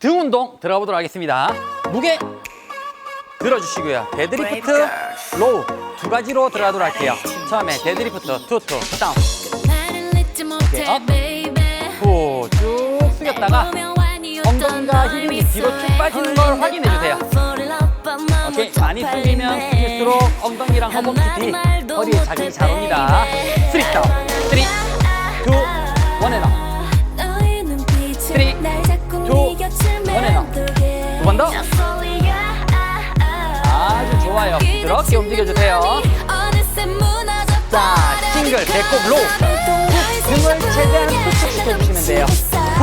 등 운동 들어가 보도록 하겠습니다. 무게 들어주시고요. 데드리프트, 로우 두 가지로 들어가도록 할게요. 처음에 데드리프트 투투 다운 업. 후, 쭉 숙였다가 엉덩이가 힘이 뒤로 쭉 빠지는 걸 확인해 주세요. 오케이, 많이 숙이면 숙일수록 엉덩이랑 허벅지 뒤, 허리에 자극이 잘 옵니다. 쓰리 다운, 쓰리, 투, 원앤 업. 쓰리, 부드럽게 움직여주세요. 자, 싱글, 배꼽, 로우. 등을 최대한 수축시켜주시면 돼요. 후,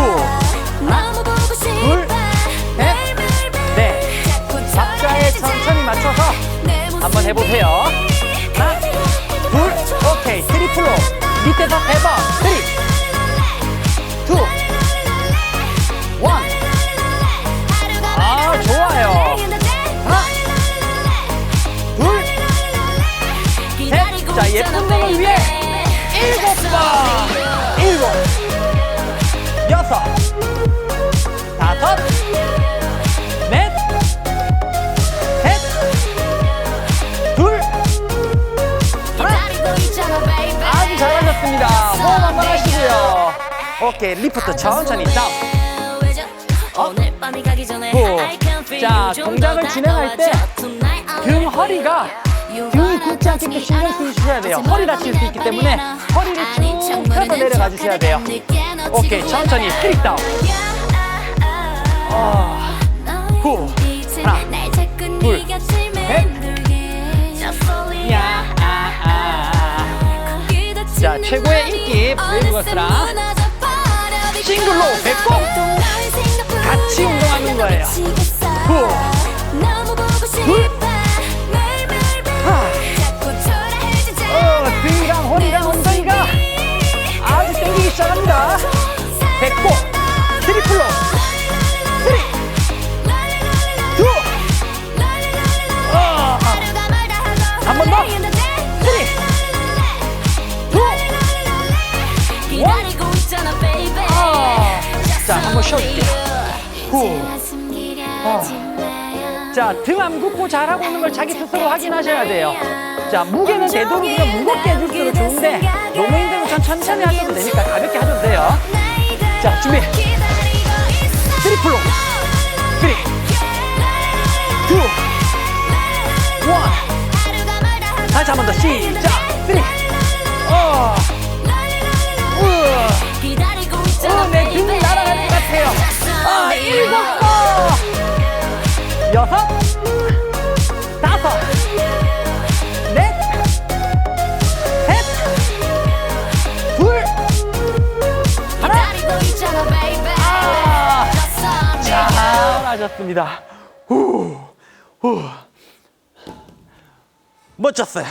하나, 둘, 셋, 네. 박자에 천천히 맞춰서 한번 해보세요. 하나, 둘, 오케이. 트리플로. 밑에서 세 번. 일곱 여섯, 다섯, 넷, 셋, 둘, 하나. 아주 잘하셨습니다. 호흡 한번 하시고요. 오케이, 리프트 천천히 다운. 업. 후. 자, 동작을 진행할 때 등 허리가 등이 굽지 않게끔 신경 쓰셔야 돼요. 허리 다칠 수 있기 때문에 허리를 쭉 펴서 내려가 주셔야 돼요. 오케이, 천천히 스트릭 다운. 아, 후. 하나, 둘, 셋. 야, 아, 아. 자, 최고의 인기 브레이브걸스랑 싱글로 배꼽 같이 운동하는 거예요. 후. 쉬어 줄게요. 후. 자, 등 안 굽고 잘하고 있는 걸 자기 스스로 확인하셔야 돼요. 자, 무게는 되도록이면 무겁게 해줄수록 좋은데 너무 힘들면 전 천천히 하셔도 되니까 가볍게 하셔도 돼요. 자, 준비. 트리플로. 쓰리, 투, 원. 다시 한 번 더 시작. 여섯, 다섯, 넷, 셋, 둘, 하나. 아, 잘하셨습니다. 후, 후. 멋졌어요.